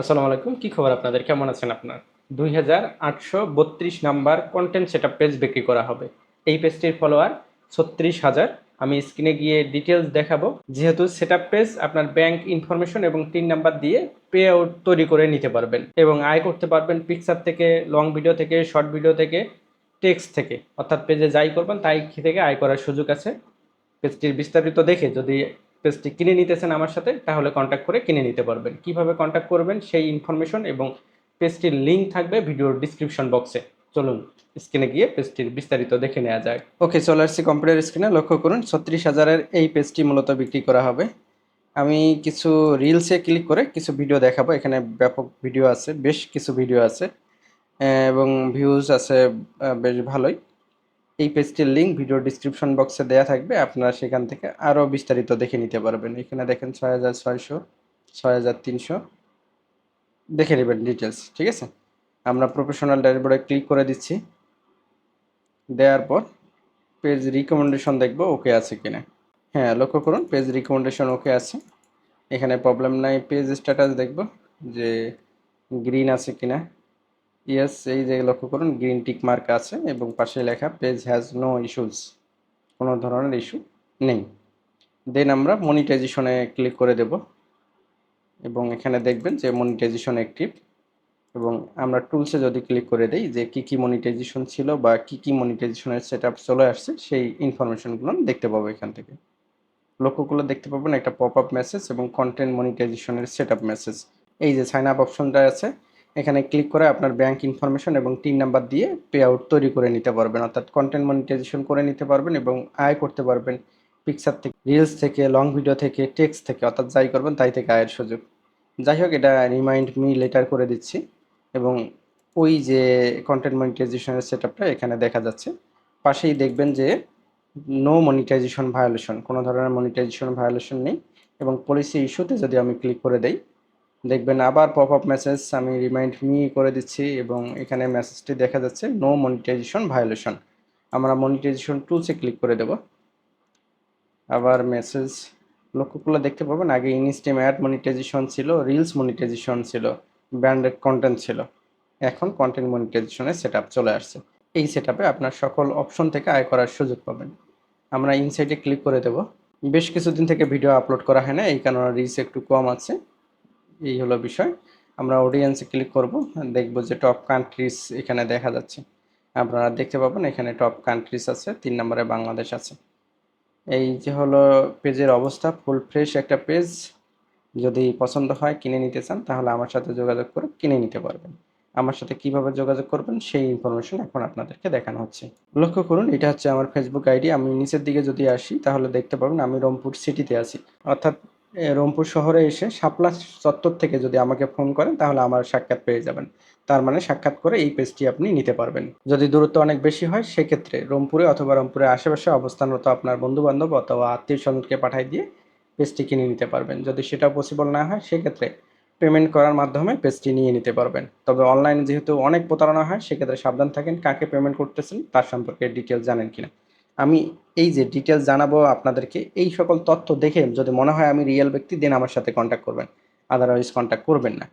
আসসালামু আলাইকুম, কি খবর আপনাদের? কেমন আছেন আপনার? দুই হাজার আটশো বত্রিশ নাম্বার কন্টেন্ট সেট পেজ বিক্রি করা হবে। এই পেজটির ফলোয়ার ছত্রিশ হাজার। আমি স্ক্রিনে গিয়ে ডিটেলস দেখাবো। যেহেতু সেট পেজ আপনার ব্যাংক ইনফরমেশন এবং তিন নাম্বার দিয়ে পে আউট তৈরি করে নিতে পারবেন এবং আয় করতে পারবেন পিকচার থেকে লং ভিডিও থেকে শর্ট ভিডিও থেকে টেক্সট থেকে। অর্থাৎ পেজে যাই করবেন, তাই থেকে আয় করার সুযোগ আছে। পেজটির বিস্তারিত দেখে যদি পেজটি কিনে নিতেছেন আমার সাথে, তাহলে কন্ট্যাক্ট করে কিনে নিতে পারবেন। কীভাবে কন্ট্যাক্ট করবেন সেই ইনফরমেশন এবং পেজটির লিঙ্ক থাকবে ভিডিওর ডিসক্রিপশন বক্সে চলুন স্ক্রিনে গিয়ে পেজটির বিস্তারিত দেখে নেওয়া যায় ওকে চলে আসছি কম্পিউটার স্ক্রিনে লক্ষ্য করুন, ছত্রিশ হাজারের এই পেজটি মূলত বিক্রি করা হবে। আমি কিছু রিলসে ক্লিক করে কিছু ভিডিও দেখাবো, এখানে ব্যাপক ভিডিও আছে, বেশ কিছু ভিডিও আছে এবং ভিউজ আছে বেশ ভালোই। এই পেজটির লিঙ্ক ভিডিও ডিসক্রিপশন বক্সে দেওয়া থাকবে। আপনারা সেখান থেকে আরও বিস্তারিত দেখে নিতে পারবেন। এখানে দেখেন ছয় হাজার ছয়শো, ছয় হাজার তিনশো। দেখে নেবেন ডিটেলস ঠিক আছে? আমরা প্রফেশনাল ড্যাশবোর্ডে ক্লিক করে দিচ্ছি। দেওয়ার পর পেজ রিকমেন্ডেশন দেখব ওকে আছে কিনা। হ্যাঁ লক্ষ্য করুন পেজ রিকমেন্ডেশন ওকে আছে। এখানে প্রবলেম নাই পেজ স্ট্যাটাস দেখব যে গ্রিন আছে কিনা। ইয়েস এই যে লক্ষ্য করুন গ্রিন টিক মার্ক আছে এবং পাশে লেখা পেজ হ্যাজ নো ইস্যুস কোনো ধরনের ইস্যু নেই। দেন আমরা মনিটাইজেশনে ক্লিক করে দেব এবং এখানে দেখবেন যে মনিটাইজেশন অ্যাক্টিভ এবং আমরা টুলসে যদি ক্লিক করে দেই যে কি কি মনিটাইজেশন ছিল বা কি কি মনিটাইজেশনের সেট আপ চলে আসছে, সেই ইনফরমেশনগুলো দেখতে পাবো এখান থেকে। লক্ষ্যগুলো দেখতে পাবেন, একটা পপ আপ মেসেজ এবং কন্টেন্ট মনিটাইজেশনের সেট আপ মেসেজ এই যে সাইন আপ অপশনটা আছে এখানে ক্লিক করে আপনার ব্যাংক ইনফরমেশন এবং তিন নাম্বার দিয়ে পে আউট তৈরি করে নিতে পারবেন। অর্থাৎ কন্টেন্ট মনিটাইজেশন করে নিতে পারবেন এবং আয় করতে পারবেন পিকচার থেকে রিলস থেকে লং ভিডিও থেকে টেক্সট থেকে, অর্থাৎ যাই করবেন তাই থেকে আয়ের সুযোগ। যাই হোক, এটা রিমাইন্ড মি লেটার করে দিচ্ছি এবং ওই যে কন্টেন্ট মনিটাইজেশনের সেট এখানে দেখা যাচ্ছে। পাশেই দেখবেন যে নো মনিটাইজেশন ভায়োলেশন কোনো ধরনের মনিটাইজেশন ভায়োলেশন নেই এবং পলিসি ইস্যুতে যদি আমি ক্লিক করে দেই দেখবেন আবার পপ আপ মেসেজ আমি রিমাইন্ড মি করে দিচ্ছি এবং এখানে মেসেজটি দেখা যাচ্ছে নো মনিটাইজেশন ভায়োলেশন আমরা মনিটাইজেশন টুলসে ক্লিক করে দেব। আবার মেসেজ লক্ষ্যগুলো দেখতে পাবেন, আগে ইনস্টিম অ্যাড মনিটাইজেশন ছিল রিলস মনিটাইজেশন ছিল ব্র্যান্ডেড কন্টেন্ট ছিল। এখন কন্টেন্ট মনিটাইজেশনের সেট চলে আসছে। এই সেট আপনার সকল অপশন থেকে আয় করার সুযোগ পাবেন। আমরা ইনসাইটে ক্লিক করে দেব। বেশ কিছুদিন থেকে ভিডিও আপলোড করা হয় না, এই কারণে রিচ একটু কম আছে। এই হলো বিষয়। আমরা অডিয়েন্সে ক্লিক করব, দেখব যে টপ কান্ট্রিজ এখানে দেখা যাচ্ছে। আপনারা দেখতে পাবেন এখানে টপ কান্ট্রিজ আছে, তিন নম্বরে বাংলাদেশ আছে। এই যে হলো পেজের অবস্থা ফুল ফ্রেশ একটা পেজ যদি পছন্দ হয় কিনে নিতে চান, তাহলে আমার সাথে যোগাযোগ করে কিনে নিতে পারবেন। আমার সাথে কীভাবে যোগাযোগ করবেন, সেই ইনফরমেশন এখন আপনাদেরকে দেখানো হচ্ছে। লক্ষ্য করুন, এটা হচ্ছে আমার ফেসবুক আইডি আমি নিচের দিকে যদি আসি, তাহলে দেখতে পাবেন আমি রংপুর সিটিতে আছি। অর্থাৎ রংপুর শহরে এসে শাপলা চত্বর থেকে যদি আমাকে ফোন করেন, তাহলে আমার সাক্ষাৎ পেয়ে যাবেন। তার মানে সাক্ষাৎ করে এই পেজটি আপনি নিতে পারবেন। যদি দূরত্ব অনেক বেশি হয়, সেক্ষেত্রে রংপুরে অথবা রংপুরের আশেপাশে অবস্থানরত আপনার বন্ধু বান্ধব অথবা আত্মীয় স্বজনকে পাঠিয়ে দিয়ে পেজটি কিনে নিতে পারবেন। যদি সেটা পসিবল না হয়, সেক্ষেত্রে পেমেন্ট করার মাধ্যমে পেজটি নিয়ে নিতে পারবেন। তবে অনলাইনে যেহেতু অনেক প্রতারণা হয়, সেক্ষেত্রে সাবধান থাকেন। কাকে পেমেন্ট করতেছেন, তার সম্পর্কে ডিটেলস জানেন কিনা। আমি এই যে ডিটেলস জানাব আপনাদেরকে, এই সকল তথ্য দেখে যদি মনে হয় আমি রিয়েল ব্যক্তি দেন আমার সাথে কন্ট্যাক্ট করবেন। আদারওয়াইজ কন্ট্যাক্ট করবেন না।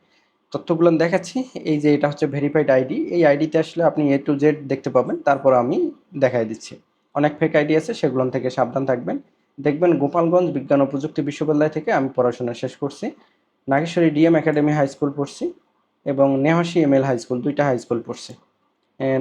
তথ্যগুলো দেখাচ্ছি। এই যে এটা হচ্ছে ভেরিফাইড আইডি এই আইডিতে আসলে আপনি এ টু জেড দেখতে পাবেন। তারপর আমি দেখাই দিচ্ছি। অনেক ফেক আইডি আছে, সেগুলো থেকে সাবধান থাকবেন। দেখবেন গোপালগঞ্জ বিজ্ঞান ও প্রযুক্তি বিশ্ববিদ্যালয় থেকে আমি পড়াশোনা শেষ করছি। Nageshwari DM academy high school পড়ছি এবং নেহাসি এম এল হাই স্কুল দুইটা হাই স্কুল পড়ছি।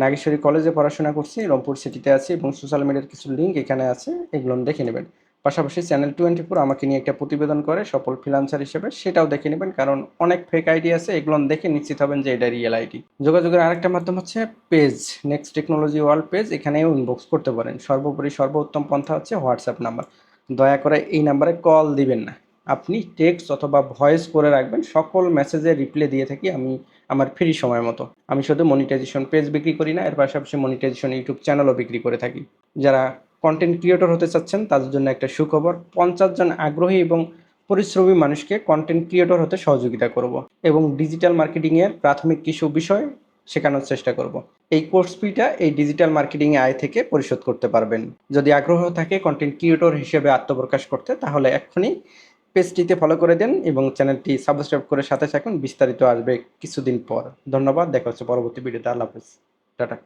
নাগেশ্বরী কলেজে পড়াশোনা করছি, রংপুর সিটিতে আছি এবং সোশ্যাল মিডিয়ার কিছু লিঙ্ক এখানে আছে, এগুলো দেখে নেবেন। পাশাপাশি চ্যানেল টোয়েন্টি ফোর আমাকে নিয়ে একটা প্রতিবেদন করে, সফল ফ্রিলান্সার হিসেবে, সেটাও দেখে নেবেন, কারণ অনেক ফেক আইডি আছে, এগুলো দেখে নিশ্চিত হবেন যে এটা রিয়েল আইডি যোগাযোগের আরেকটা মাধ্যম হচ্ছে page next technology world page এখানেও ইনবক্স করতে পারেন। সর্বোপরি সর্বোত্তম পন্থা হচ্ছে হোয়াটসঅ্যাপ নাম্বার দয়া করে এই নাম্বারে কল দিবেন না। আপনি টেক্সট অথবা ভয়েস করে রাখবেন, সকল মেসেজে রিপ্লাই দিয়ে থাকি আমি আমার ফ্রি সময় মতো। আমি শুধু মনিটাইজেশন পেজ বিক্রি করি না, এর পাশাপাশি মনিটাইজেশন ইউটিউব চ্যানেলও বিক্রি করে থাকি। যারা কন্টেন্ট ক্রিয়েটর হতে চাচ্ছেন, তাদের জন্য একটা সুখবর, পঞ্চাশ জন আগ্রহী এবং পরিশ্রমী মানুষকে কন্টেন্ট ক্রিয়েটর হতে সহযোগিতা করব এবং ডিজিটাল মার্কেটিংয়ের প্রাথমিক কিছু বিষয় শেখানোর চেষ্টা করব। এই কোর্স ফিটা এই ডিজিটাল মার্কেটিং আয় থেকে পরিশোধ করতে পারবেন। যদি আগ্রহ থাকে কন্টেন্ট ক্রিয়েটর হিসেবে আত্মপ্রকাশ করতে, তাহলে এক্ষুনি পেজটিতে ফলো করে দেন এবং চ্যানেলটি সাবস্ক্রাইব করে সাথে থাকুন। বিস্তারিত আসবে কিছুদিন পর। ধন্যবাদ। দেখা হচ্ছে পরবর্তী ভিডিওতে। আল্লাহ হাফেজ। টাটা।